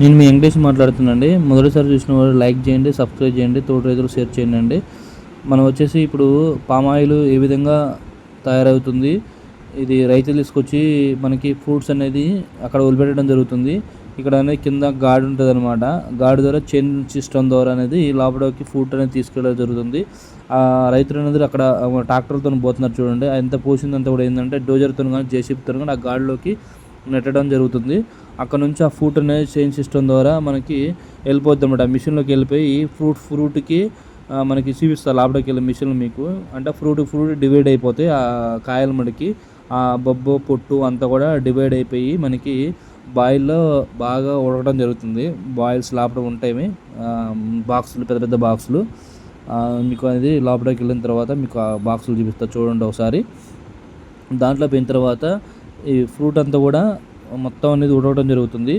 నేను మీ వెంకటేష్ మాట్లాడుతున్నాండి మొదటిసారి చూసిన వారు లైక్ చేయండి సబ్స్క్రైబ్ చేయండి తోటి రైతులు షేర్ చేయండి అండి మనం వచ్చేసి ఇప్పుడు పామాయిల్ ఏ విధంగా తయారవుతుంది ఇది రైతులు తీసుకొచ్చి మనకి ఫ్రూట్స్ అనేది అక్కడ వదిలిపెట్టడం జరుగుతుంది. ఇక్కడ అనేది కింద గాడి ఉంటుంది అనమాట గాడి ద్వారా చైన్ సిస్టమ్ ద్వారా అనేది లోపలికి ఫ్రూట్ అనేది తీసుకెళ్ళడం జరుగుతుంది. ఆ రైతులు అనేది అక్కడ ట్రాక్టర్తో పోతున్నారు చూడండి. ఎంత పోసిందంతా కూడా ఏంటంటే డోజర్తో కానీ జేసీబీతో కానీ ఆ గాడిలోకి నెట్టడం జరుగుతుంది. అక్కడ నుంచి ఆ ఫ్రూట్ అనేది చైన్ సిస్టమ్ ద్వారా మనకి వెళ్ళిపోద్ది అనమాట మిషన్లోకి వెళ్ళిపోయి ఫ్రూట్ ఫ్రూట్కి మనకి చూపిస్తారు. లోపలికి వెళ్ళే మిషన్ మీకు. అంటే ఫ్రూట్ ఫ్రూట్ డివైడ్ అయిపోతాయి ఆ కాయలు మడికి ఆ బొబ్బు పొట్టు అంతా కూడా డివైడ్ అయిపోయి మనకి బాయిల్లో బాగా ఉడకడం జరుగుతుంది. బాయిల్స్ లోపల ఉంటాయి. బాక్సులు పెద్ద పెద్ద బాక్సులు మీకు అనేది లోపలికి వెళ్ళిన తర్వాత మీకు ఆ బాక్సులు చూపిస్తా. చూడండి ఒకసారి. దాంట్లో పోయిన తర్వాత ఈ ఫ్రూట్ అంతా కూడా మొత్తం అనేది ఉడకడం జరుగుతుంది.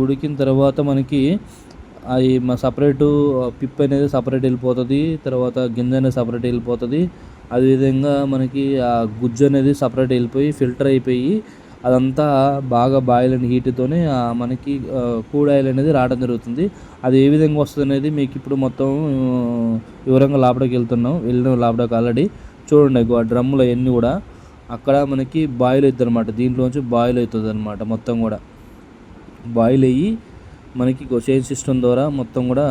ఉడికిన తర్వాత మనకి అది మా సపరేటు పిప్ అనేది సపరేట్ వెళ్ళిపోతుంది. తర్వాత గింజ అనేది సపరేట్ వెళ్ళిపోతుంది. అదేవిధంగా మనకి ఆ గుజ్జు అనేది సపరేట్ వెళ్ళిపోయి ఫిల్టర్ అయిపోయి అదంతా బాగా బాయిల్ అండ్ హీట్తోనే మనకి కూడ్ ఆయిల్ అనేది రావడం జరుగుతుంది. అది ఏ విధంగా వస్తుంది అనేది మీకు ఇప్పుడు మొత్తం వివరంగా లోపలికి వెళ్తున్నాం. వెళ్ళిన లోపలికి ఆల్రెడీ చూడండి ఆ డ్రమ్ములు అవన్నీ కూడా. అక్కడ మనకి బాయిల్ అవుతుంది అనమాట దీంట్లోంచి బాయిల్ అవుతుంది అనమాట మొత్తం కూడా. బాయిల్ అయ్యి మనకి చైన్ సిస్టమ్ ద్వారా మొత్తం కూడా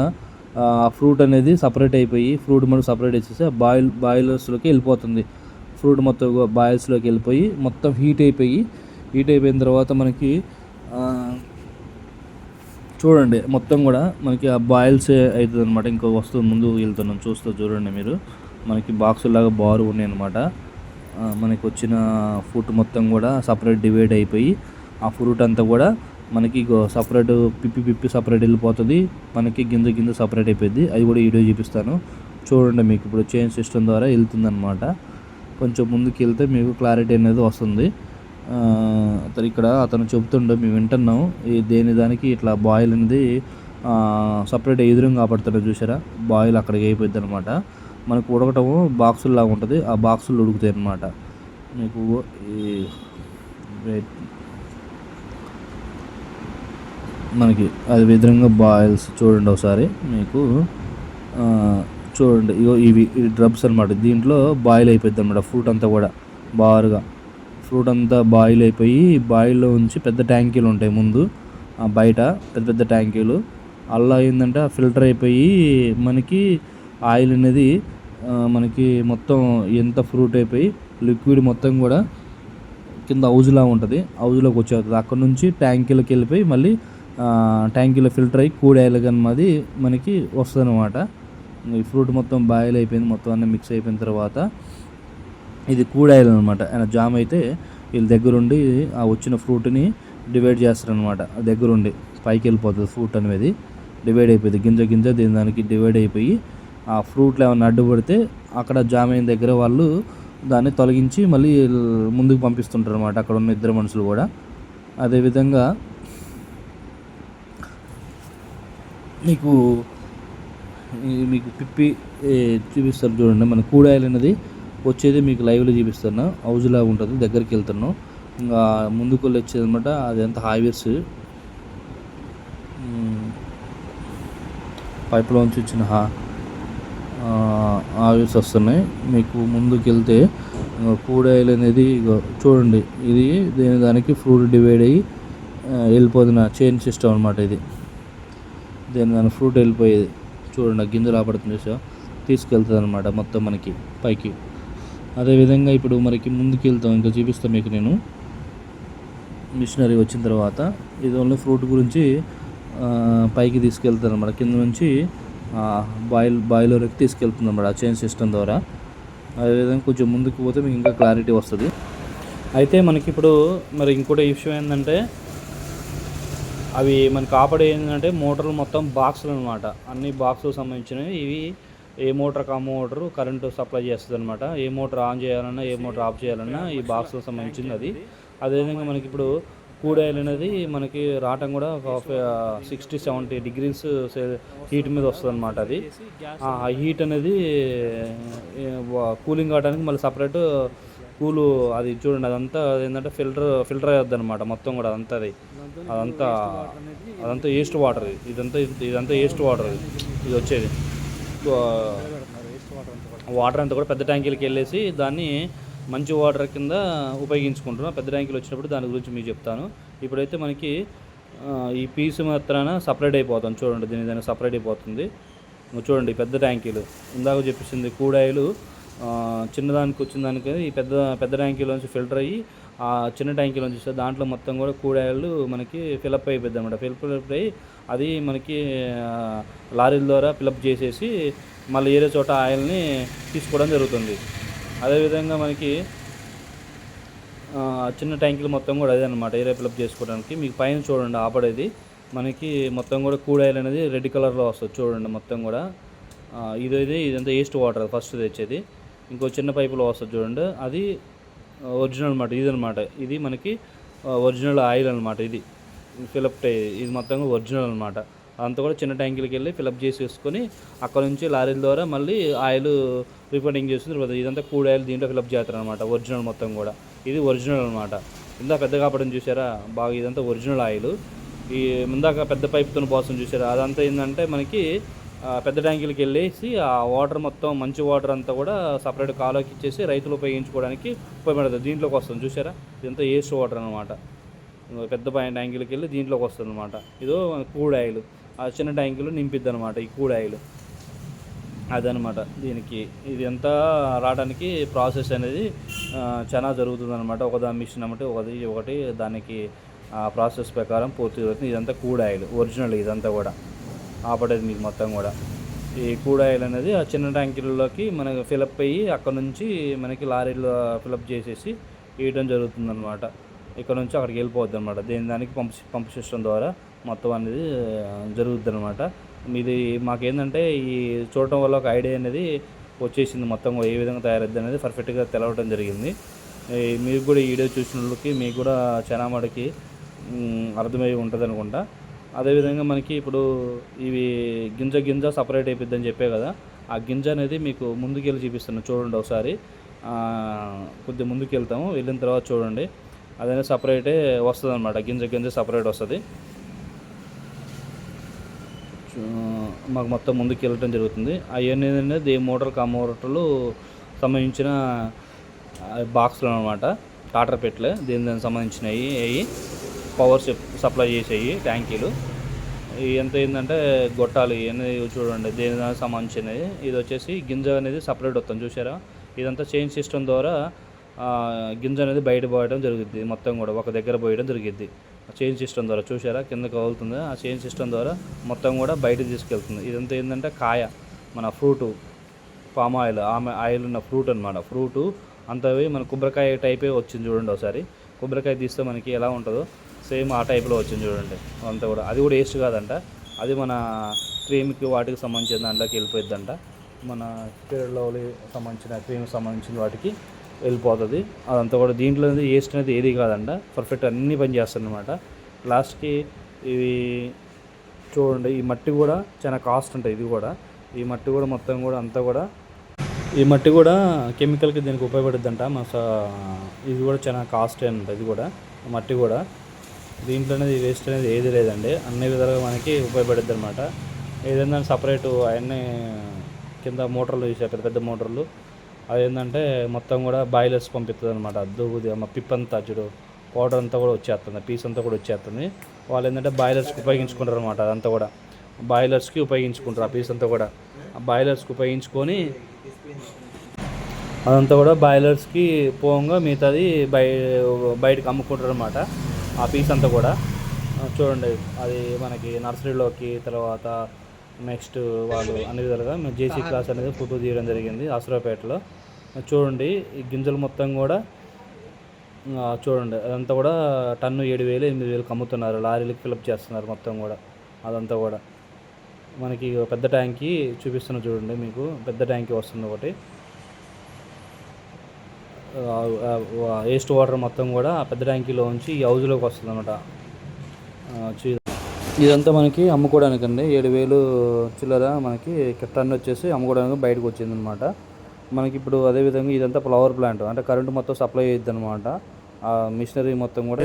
ఆ ఫ్రూట్ అనేది సపరేట్ అయిపోయి ఫ్రూట్ మనకు సపరేట్ వచ్చేసి బాయిల్ బాయిలర్స్లోకి వెళ్ళిపోతుంది. ఫ్రూట్ మొత్తం బాయిల్స్లోకి వెళ్ళిపోయి మొత్తం హీట్ అయిపోయి హీట్ అయిపోయిన తర్వాత మనకి చూడండి మొత్తం కూడా మనకి ఆ బాయిల్స్ అవుతుంది అనమాట ఇంకో వస్తువు ముందు వెళ్తున్నాం చూస్తూ చూడండి మీరు. మనకి బాక్సులాగా బారు ఉన్నాయి అనమాట మనకు వచ్చిన ఫ్రూట్ మొత్తం కూడా సపరేట్ డివైడ్ అయిపోయి ఆ ఫ్రూట్ అంతా కూడా మనకి సపరేట్ పిప్పి పిప్పి సపరేట్ వెళ్ళిపోతుంది మనకి గింజ గింజ సపరేట్ అయిపోయింది అది కూడా వీడియో చూపిస్తాను. చూడండి మీకు ఇప్పుడు చైన్ సిస్టమ్ ద్వారా వెళ్తుందనమాట కొంచెం ముందుకు వెళ్తే మీకు క్లారిటీ అనేది వస్తుంది. అతను ఇక్కడ అతను చెబుతుండో మేము వింటున్నాం. ఈ దేని దానికి ఇట్లా బాయిల్ అనేది సపరేట్ ఎదురుగా కాపాడుతున్నాడు చూసారా బాయిల్ అక్కడికి అయిపోయింది అనమాట మనకు ఉడకటం బాక్సులు లాగా ఉంటుంది. ఆ బాక్సులు ఉడుకుతాయి అన్నమాట. మీకు మనకి అది విధంగా బాయిల్స్ చూడండి ఒకసారి. మీకు చూడండి. ఇగో ఇవి ఈ డ్రబ్స్ అనమాట దీంట్లో బాయిల్ అయిపోద్ది అనమాట ఫ్రూట్ అంతా కూడా బారుగా. ఫ్రూట్ అంతా బాయిల్ అయిపోయి బాయిల్లో ఉంచి పెద్ద ట్యాంకీలు ఉంటాయి ముందు. ఆ బయట పెద్ద పెద్ద ట్యాంకీలు. అలా ఏంటంటే ఆ ఫిల్టర్ అయిపోయి మనకి ఆయిల్ అనేది మనకి మొత్తం ఎంత ఫ్రూట్ అయిపోయి లిక్విడ్ మొత్తం కూడా కింద హౌజ్లా ఉంటుంది. హౌజ్లోకి వచ్చేస్తుంది. అక్కడ నుంచి ట్యాంకీలోకి వెళ్ళిపోయి మళ్ళీ ట్యాంకీలో ఫిల్టర్ అయ్యి కూడి కానీ అది మనకి వస్తుంది అనమాట ఈ ఫ్రూట్ మొత్తం బాయిల్ అయిపోయింది. మొత్తం అన్నీ మిక్స్ అయిపోయిన తర్వాత ఇది కూడాయిల్ అనమాట ఆయన జామ్ అయితే వీళ్ళ దగ్గరుండి ఆ వచ్చిన ఫ్రూట్ని డివైడ్ చేస్తారనమాట దగ్గరుండి పైకి వెళ్ళిపోతుంది ఫ్రూట్ అనేది. డివైడ్ అయిపోయింది. గింజ గింజ దీని దానికి డివైడ్ అయిపోయి ఆ ఫ్రూట్లు ఏమైనా అడ్డుపడితే అక్కడ జామ్ అయిన దగ్గర వాళ్ళు దాన్ని తొలగించి మళ్ళీ ముందుకు పంపిస్తుంటారు అనమాట అక్కడ ఉన్న ఇద్దరు మనుషులు కూడా. అదేవిధంగా మీకు మీకు పిప్పి చూపిస్తారు చూడండి. మన కూడాయిల్ అనేది వచ్చేది మీకు లైవ్లో చూపిస్తాను హౌజ్లా లాగా ఉంటుంది దగ్గరికి వెళ్తున్నాం. ఇంకా ముందుకు వెళ్ళి వచ్చేది అనమాట అదంతా హైవేస్ పైప్లోంచి వచ్చిన ఆవిర్స్ వస్తున్నాయి. మీకు ముందుకు వెళ్తే ఇంకా కూడాయిల్ అనేది చూడండి ఇది దేని దానికి ఫ్రూట్ డివైడ్ అయ్యి వెళ్ళిపోతున్న చైన్ సిస్టమ్ అనమాట ఇది. దేని దాని ఫ్రూట్ వెళ్ళిపోయేది. చూడండి గింజలు ఆపడుతుంది చూసా తీసుకెళ్తుంది అనమాట మొత్తం మనకి పైకి. అదేవిధంగా ఇప్పుడు మనకి ముందుకు వెళ్తాం ఇంకా చూపిస్తాను మీకు నేను. మిషనరీ వచ్చిన తర్వాత ఇది ఓన్లీ ఫ్రూట్ గురించి పైకి తీసుకెళ్తాను అనమాట కింద నుంచి బాయిల్ బాయిలర్కి తీసుకెళ్తుంది అనమాట ఆ చైన్ సిస్టమ్ ద్వారా. అదేవిధంగా కొంచెం ముందుకు పోతే మీకు ఇంకా క్లారిటీ వస్తుంది. అయితే మనకి ఇప్పుడు మరి ఇంకోటి విషయం ఏంటంటే అవి మనకి ఆపడే ఏంటంటే మోటార్లు మొత్తం బాక్సులు అనమాట అన్ని బాక్సులకు సంబంధించినవి. ఇవి ఏ మోటార్కి ఆ మోటారు కరెంటు సప్లై చేస్తుంది అనమాట ఏ మోటార్ ఆన్ చేయాలన్నా ఏ మోటార్ ఆఫ్ చేయాలన్నా ఈ బాక్స్కి సంబంధించింది అది. అదేవిధంగా మనకి ఇప్పుడు కూడాయిల్ అనేది మనకి రావటం కూడా ఒక సిక్స్టీ సెవెంటీ డిగ్రీస్ హీట్ మీద వస్తుంది అనమాట అది. ఆ హీట్ అనేది కూలింగ్ కావడానికి మళ్ళీ సపరేట్ కూలు అది చూడండి అదంతా ఏంటంటే ఫిల్టర్ ఫిల్టర్ అయ్యొద్దు అనమాట మొత్తం కూడా అదంతా అది. అదంతా అదంతా ఈస్ట్ వాటర్ ఇదంతా ఇదంతా ఈస్ట్ వాటర్ ఇది. వచ్చేది. వాటర్ అంతా కూడా పెద్ద ట్యాంకీలకి వెళ్ళేసి దాన్ని మంచి వాటర్ కింద ఉపయోగించుకుంటున్నాం. పెద్ద ట్యాంకులు వచ్చినప్పుడు దాని గురించి మీకు చెప్తాను. ఇప్పుడైతే మనకి ఈ పీసు మాత్రాన సపరేట్ అయిపోతాం చూడండి దీని దాన్ని సపరేట్ అయిపోతుంది. చూడండి పెద్ద ట్యాంకీలు. ఇందాక చెప్పేసింది కూడాయిలు. చిన్నదానికి వచ్చిన దానికి ఈ పెద్ద పెద్ద ట్యాంకీలోంచి ఫిల్టర్ అయ్యి ఆ చిన్న ట్యాంకీలోంచి వస్తే దాంట్లో మొత్తం కూడా కూడాయిలు మనకి ఫిలప్ అయిపోద్ది అనమాట ఫిలప్ అయ్యి అది మనకి లారీల ద్వారా ఫిలప్ చేసేసి మళ్ళీ వేరే చోట ఆయిల్ని తీసుకోవడం జరుగుతుంది. అదేవిధంగా మనకి చిన్న ట్యాంకులు మొత్తం కూడా అదే అనమాట ఏరియా ఫిలప్ చేసుకోవడానికి. మీకు పైన చూడండి ఆపడేది మనకి మొత్తం కూడా కూడాయిల్ అనేది రెడ్ కలర్లో వస్తుంది చూడండి మొత్తం కూడా. ఇదైతే ఇదంతా ఈస్ట్ వాటర్ ఫస్ట్ తెచ్చేది. ఇంకో చిన్న పైపులో వస్తుంది చూడండి. అది ఒరిజినల్ అనమాట ఇది ఇది మనకి ఒరిజినల్ ఆయిల్ అనమాట ఇది. ఫిలప్ ఇది మొత్తం ఒరిజినల్ అనమాట అంతా కూడా చిన్న ట్యాంకులకి వెళ్ళి ఫిలప్ చేసేసుకొని అక్కడ నుంచి లారీల ద్వారా మళ్ళీ ఆయిల్ రిఫండింగ్ చేస్తుంది. ఇదంతా కూడ ఆయిల్ దీంట్లో ఫిలప్ చేస్తారు అనమాట ఒరిజినల్ మొత్తం కూడా. ఇది ఒరిజినల్ అనమాట ఇందా పెద్ద కాపడం చూసారా? బాగా ఇదంతా ఒరిజినల్ ఆయిల్. ఈ ఇందాక పెద్ద పైప్తో పోసం చూసారా? అదంతా ఏంటంటే మనకి పెద్ద ట్యాంకులకి వెళ్ళేసి ఆ వాటర్ మొత్తం మంచి వాటర్ అంతా కూడా సపరేట్ కాలోకి ఇచ్చేసి రైతులు ఉపయోగించుకోవడానికి ఉపయోగపడుతుంది. దీంట్లోకి వస్తుంది చూసారా? ఇదంతా ఏస్ట్ వాటర్ అనమాట పెద్ద పైన ట్యాంకులకి వెళ్ళి దీంట్లోకి వస్తుంది అనమాట ఇదో కూడాయిలు ఆయిల్. ఆ చిన్న ట్యాంకులు నింపిద్ది అనమాట ఈ కూడాయిలు ఆయిల్. అదనమాట. దీనికి ఇది అంతా రావడానికి ప్రాసెస్ అనేది చాలా జరుగుతుందన్నమాట ఒకదా మిషన్ అంటే ఒకటి ఒకటి దానికి ప్రాసెస్ ప్రకారం పూర్తి జరుగుతుంది. ఇదంతా కూడ్ ఆయిల్ ఒరిజినల్ ఇదంతా కూడా. ఆపడేది మీకు మొత్తం కూడా. ఈ కూడ్ ఆయిల్ అనేది ఆ చిన్న ట్యాంకులలోకి మనకి ఫిలప్ అయ్యి అక్కడ నుంచి మనకి లారీలో ఫిలప్ చేసేసి వేయడం జరుగుతుంది అనమాట ఇక్కడ నుంచి అక్కడికి వెళ్ళిపోద్ది అనమాట దేని దానికి పంప్ పంప్ సిస్టమ్ ద్వారా మొత్తం అనేది జరుగుద్ది అనమాట ఇది మాకేంటంటే ఈ చూడటం వల్ల ఒక ఐడియా అనేది వచ్చేసింది మొత్తం ఏ విధంగా తయారద్ది అనేది పర్ఫెక్ట్గా తెలవడం జరిగింది. మీకు మీరు కూడా ఈ వీడియో చూసిన వాళ్ళకి మీకు కూడా చాలా మటుకి అర్థమై ఉంటుంది అనుకుంటా. అదేవిధంగా మనకి ఇప్పుడు ఇవి గింజ గింజ సపరేట్ అయిపోద్దని చెప్పే కదా ఆ గింజ అనేది మీకు ముందుకెళ్ళి చూపిస్తున్నాను చూడండి ఒకసారి. కొద్దిగా ముందుకు వెళ్తాము వెళ్ళిన తర్వాత చూడండి. అదనే సపరేటే వస్తుంది అనమాట గింజ గింజ సపరేట్ వస్తుంది. మాకు మొత్తం ముందుకు వెళ్ళటం జరుగుతుంది. అవన్నీ ఏంటంటే ఏ మోటార్కి ఆ మోటార్లు సంబంధించిన బాక్స్లు అనమాట టాటర్ పెట్లు దీని దానికి సంబంధించినవి అవి పవర్ సప్లై చేసేవి ట్యాంకీలు. ఎంత ఏంటంటే గొట్టాలు ఇవన్నీ చూడండి దేని దానికి సంబంధించినవి ఇది వచ్చేసి గింజ అనేది సపరేట్ వస్తుంది చూసారా ఇదంతా చైన్ సిస్టమ్ ద్వారా గింజ అనేది బయట పోయడం జరుగుద్ది మొత్తం కూడా ఒక దగ్గర పోయడం జరిగిద్ది. చైన్ సిస్టమ్ ద్వారా చూసారా కింద కదులుతుంది ఆ చైన్ సిస్టమ్ ద్వారా మొత్తం కూడా బయటకు తీసుకెళ్తుంది. ఇదంతా ఏంటంటే కాయ మన ఫ్రూటు పామ్ ఆయిల్. ఆమె ఆయిల్ ఉన్న ఫ్రూట్ అనమాట ఫ్రూటు అంత మన కొబ్బరికాయ టైపే వచ్చింది చూడండి ఒకసారి. కొబ్బరికాయ తీస్తే మనకి ఎలా ఉంటుందో సేమ్ ఆ టైప్లో వచ్చింది చూడండి. అంతా కూడా. అది కూడా వేస్ట్ కాదంట. అది మన క్రీమ్కి వాటికి సంబంధించిన దాంట్లోకి వెళ్ళిపోయిద్దంట. మన ఫేర్ సంబంధించిన క్రీమ్కి సంబంధించిన వాటికి వెళ్ళిపోతుంది. అదంతా కూడా దీంట్లో ఏస్ట్ వేస్ట్ అనేది ఏది కాదంట. పర్ఫెక్ట్ అన్నీ పని చేస్తుంది అనమాట లాస్ట్కి ఇవి చూడండి ఈ మట్టి కూడా చాలా కాస్ట్ ఉంటుంది ఇది కూడా. ఈ మట్టి కూడా మొత్తం కూడా అంతా కూడా ఈ మట్టి కూడా కెమికల్కి దీనికి ఉపయోగపడుద్దంట మా ఇది కూడా చాలా కాస్ట్ అంట ఇది కూడా మట్టి కూడా. దీంట్లో అనేది వేస్ట్ అనేది ఏది లేదండి. అన్ని విధాలుగా మనకి ఉపయోగపడుద్ది అనమాట ఏదైనా సపరేటు అవన్నీ కింద మోటార్లు చూసారు పెద్ద పెద్ద మోటార్లు అది ఏంటంటే మొత్తం కూడా బాయిలర్స్ పంపిస్తుంది అనమాట దూది మా పిప్పంతా చూడు పౌడర్ అంతా కూడా వచ్చేస్తుంది పీస్ అంతా కూడా వచ్చేస్తుంది వాళ్ళు ఏంటంటే బాయిలర్స్కి ఉపయోగించుకుంటారు అనమాట అదంతా కూడా. బాయిలర్స్కి ఉపయోగించుకుంటారు ఆ పీస్ అంతా కూడా. ఆ బాయిలర్స్కి ఉపయోగించుకొని అదంతా కూడా బాయిలర్స్కి పోగా మిగతాది బయ బయటకు అమ్ముకుంటారు అనమాట ఆ పీస్ అంతా కూడా. చూడండి అది మనకి నర్సరీలోకి తర్వాత నెక్స్ట్ వాళ్ళు అన్ని విధాలుగా మేము జేసీ క్లాస్ అనేది ఫోటో తీయడం జరిగింది ఆసురాపేటలో చూడండి ఈ గింజలు మొత్తం కూడా చూడండి అదంతా కూడా టన్ను ఏడు వేలు ఎనిమిది వేలకు అమ్ముతున్నారు లారీలకు ఫిలప్ చేస్తున్నారు మొత్తం కూడా అదంతా కూడా. మనకి పెద్ద ట్యాంకి చూపిస్తున్న చూడండి మీకు పెద్ద ట్యాంకీ వస్తుంది ఒకటి. వేస్ట్ వాటర్ మొత్తం కూడా పెద్ద ట్యాంకీలో ఉంచి ఈ హౌజ్లోకి వస్తుంది అనమాట ఇదంతా మనకి అమ్ముకోవడానికి అండి ఏడు వేలు చిల్లర మనకి టన్ వచ్చేసి అమ్ముకోవడానికి బయటకు వచ్చింది అనమాట మనకి ఇప్పుడు అదేవిధంగా ఇదంతా ఫ్లవర్ ప్లాంట్ అంటే కరెంటు మొత్తం సప్లై అయ్యిద్ది అనమాట ఆ మిషనరీ మొత్తం కూడా.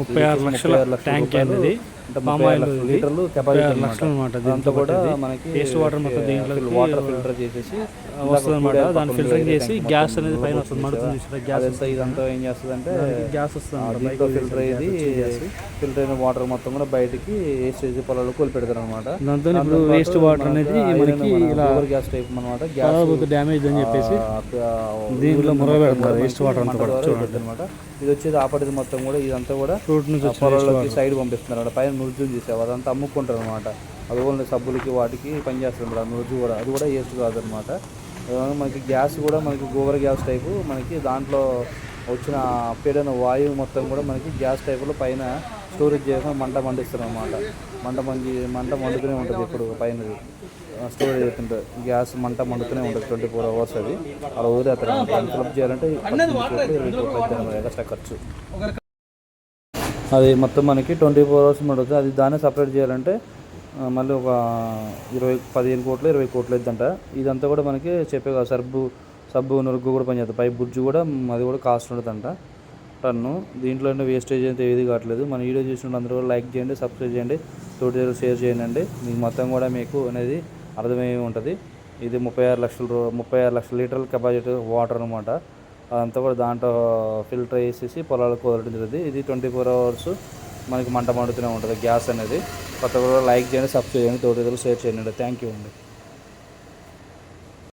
ముప్పై ఆరు లక్షల ట్యాంక్ అనేది. లీటర్లు కెపాసిటీ లక్షలు అనమాట దాంతో కూడా. మనకి వేస్ట్ వాటర్ మొత్తం వాటర్ ఫిల్టర్ చేసేసి వస్తుంది అనమాట దాన్ని ఫిల్టరింగ్ చేసి గ్యాస్ అనేది పైన వస్తుంది? మడుతుంది గ్యాస్ ఇదంతా ఏం చేస్తుందంటే గ్యాస్ వస్తుంది అనమాట ఫిల్టర్ అయ్యి ఫిల్టర్ అయిన వాటర్ మొత్తం కూడా బయటికి వేసేసి పొలాల్లో కోల్ పెడతారు అనమాట దాంతో ఇప్పుడు వేస్ట్ వాటర్ అనేది మనకి ఇలా గ్యాస్ టైప్ అనమాట గ్యాస్ పొలాలకు డ్యామేజ్ అని చెప్పేసి దీంట్లో మురగ పెడుతున్నారు వేస్ట్ వాటర్ అంతా కూడా చూడండి. అనమాట ఇది వచ్చేది ఆపరేది మొత్తం కూడా ఇదంతా కూడా ఫ్రూట్ నుంచి పొలాల్లోకి సైడ్ పంపిస్తున్నారు అన్నమాట. పైన నురుజులు తీసేవి అదంతా అమ్ముకుంటారు అనమాట అది ఓన్లీ సబ్బులకి వాటికి పనిచేస్తుంది ఆ నురుజు కూడా. అది కూడా వేస్ట్ కాదు అనమాట మనకి గ్యాస్ కూడా మనకి గోబర్ గ్యాస్ టైపు మనకి దాంట్లో వచ్చిన పీడన వాయువు మొత్తం కూడా మనకి గ్యాస్ టైపులో పైన స్టోరేజ్ చేయకుండా మంట మండిస్తారు అనమాట మంట మండి మంట మండుతూనే ఉంటుంది ఇప్పుడు పైన. స్టోరేజ్ అవుతుంటుంది గ్యాస్ మంట మండుతూనే ఉంటుంది ట్వంటీ ఫోర్ అవర్స్ అది. అలా వదిలేస్తారు ఫిలప్ చేయాలంటే ఎక్స్ట్రా ఖర్చు. అది మొత్తం మనకి ట్వంటీ ఫోర్ అవర్స్ మండుతుంది అది దాన్ని సపరేట్ చేయాలంటే మళ్ళీ ఒక ఇరవై పదిహేను కోట్లు ఇరవై కోట్లు అవుతుందంట ఇదంతా కూడా మనకి చెప్పే కదా సబ్బు సబ్బు నురుగు కూడా పనిచేస్తుంది. పై బుజ్జు కూడా అది కూడా కాస్ట్ ఉంటుందంట టన్ను. దీంట్లో వేస్టేజ్ అయితే ఏది కావట్లేదు. మన వీడియో చూసిన అందరూ కూడా లైక్ చేయండి సబ్స్క్రైబ్ చేయండి. తోటి దగ్గర షేర్ చేయండి. మీకు మొత్తం కూడా మీకు అనేది అర్థమై ఉంటుంది. ఇది ముప్పై ఆరు లక్షల ముప్పై ఆరు లక్షల లీటర్ల కెపాసిటీ వాటర్ అనమాట అదంతా కూడా దాంట్లో ఫిల్టర్ వేసేసి పొలాలకు వదలడం జరుగుతుంది. ఇది ట్వంటీ ఫోర్ అవర్స్ మనకి మంట మండుతూనే ఉంటుంది గ్యాస్ అనేది. కొత్త కూడా లైక్ చేయండి సబ్స్క్రైబ్ చేయండి తోటి దగ్గర షేర్ చేయండి థ్యాంక్ యూ అండి